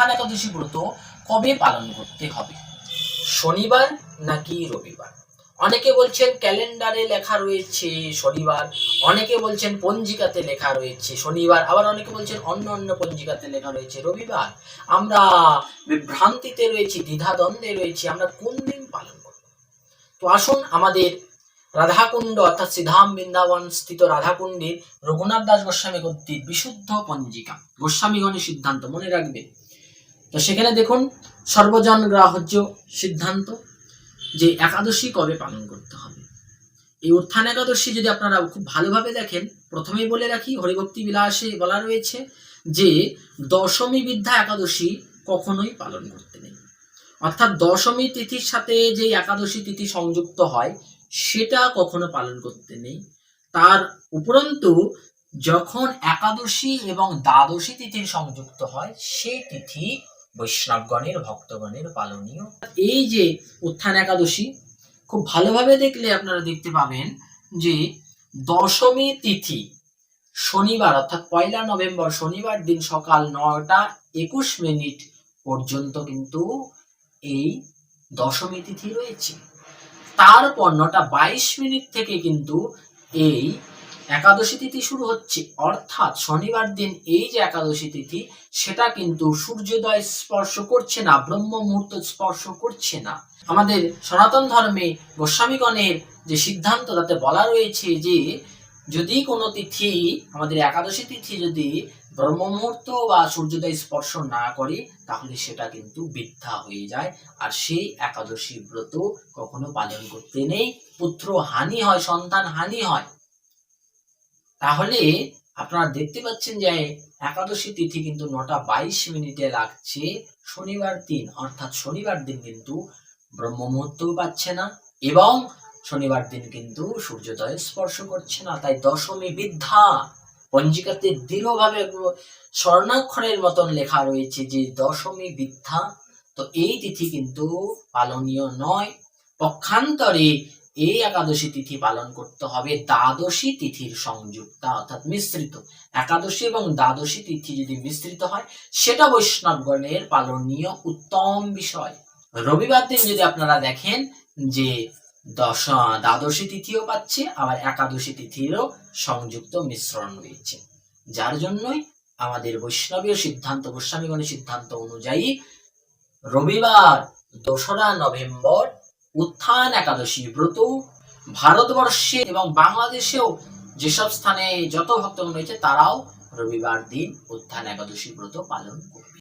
উত্থান একাদশী ব্রত কবে পালন করতে হবে? শনিবার নাকি রবিবার? অনেকে বলছেন ক্যালেন্ডারে লেখা রয়েছে শনিবার, অনেকে বলছেন পঞ্জিকাতে লেখা রয়েছে শনিবার, আবার অনেকে বলছেন অন্য অন্য পঞ্জিকাতে লেখা রয়েছে রবিবার। আমরা বিভ্রান্তিতে রয়েছি, দ্বিধাদ্বন্দ্বে রয়েছি, আমরা কোন দিন পালন করব? তো আসুন আমাদের রাধাকুণ্ড অর্থাৎ শ্রীধাম বৃন্দাবন স্থিত রাধাকুণ্ডের রঘুনাথ দাস গোস্বামী কর্তৃক বিশুদ্ধ পঞ্জিকা। গোস্বামীগণের সিদ্ধান্ত, মনে রাখবেন। তো সেখানে দেখুন, সর্বজন গ্রাহ্য সিদ্ধান্ত যে একাদশী কবে পালন করতে হবে। এই উত্থান একাদশী যদি আপনারা খুব ভালোভাবে দেখেন, প্রথমেই বলে রাখি, হরিভক্তি বিলাসে বলা রয়েছে যে দশমী বিদ্যা একাদশী কখনোই পালন করতে নেই। অর্থাৎ দশমী তিথির সাথে যে একাদশী তিথি সংযুক্ত হয়, সেটা কখনো পালন করতে নেই। তার উপরন্তু, যখন একাদশী এবং দ্বাদশী তিথির সংযুক্ত হয়, সেই তিথি বৈষ্ণবগণের, ভক্তগণের পালনীয়। এই যে উত্থান একাদশী, খুব ভালোভাবে দেখলে আপনারা দেখতে পাবেন যে দশমী তিথি শনিবার, অর্থাৎ পয়লা নভেম্বর শনিবার দিন সকাল নটা একুশ মিনিট পর্যন্ত কিন্তু এই দশমী তিথি রয়েছে। তারপর নটা বাইশ মিনিট থেকে কিন্তু এই একাদশী তিথি শুরু হচ্ছে। অর্থাৎ শনিবার দিন এই যে একাদশী তিথি, সেটা কিন্তু সূর্যোদয় স্পর্শ করছে না ব্রহ্ম মুহূর্ত স্পর্শ করছে না। আমাদের সনাতন ধর্মে গোস্বামীগণের যে সিদ্ধান্ত, তাতে বলা রয়েছে যে, যদি কোনো তিথি, আমাদের একাদশী তিথি যদি ব্রহ্ম মুহূর্ত বা সূর্যোদয় স্পর্শ না করে, তাহলে সেটা কিন্তু বৃদ্ধা হয়ে যায়। আর সেই একাদশী ব্রত কখনো পালন করতে নেই। পুত্র হানি হয়, সন্তান হানি হয় তাহলে আপনারা দেখতে পাচ্ছেন যে একাদশী তিথি কিন্তু নটা বাইশ মিনিটে লাগছে। শনিবার দিন অর্থাৎ শনিবার দিন কিন্তু ব্রহ্ম মুহূর্তও পাচ্ছে না এবং শনিবার দিন কিন্তু সূর্যোদয় স্পর্শ করছে না। তাই দশমী বিদ্যা পঞ্জিকাতে দৃঢ়ভাবে স্বর্ণাক্ষরের মতন লেখা রয়েছে যে দশমী বিদ্যা। তো এই তিথি কিন্তু পালনীয় নয়। পক্ষান্তরে এই একাদশী তিথি পালন করতে হবে, দ্বাদশী তিথির সংযুক্তা অর্থাৎ মিশ্রিত। একাদশী এবং দ্বাদশী তিথি যদি মিশ্রিত হয়, সেটা বৈষ্ণবগণের পালনীয় উত্তম বিষয়। রবিবার দিন যদি আপনারা দেখেন যে দশ, দ্বাদশী তিথিও পাচ্ছে, আবার একাদশী তিথিরও সংযুক্ত মিশ্রণ রয়েছে। যার জন্যই আমাদের বৈষ্ণবীয় সিদ্ধান্ত, গোস্বামীগণের সিদ্ধান্ত অনুযায়ী রবিবার দোসরা নভেম্বর উত্থান একাদশী ব্রত, ভারতবর্ষে এবং বাংলাদেশেও যেসব স্থানে যত ভক্তগণ রয়েছে, তারাও রবিবার দিন উত্থান একাদশী ব্রত পালন করবে।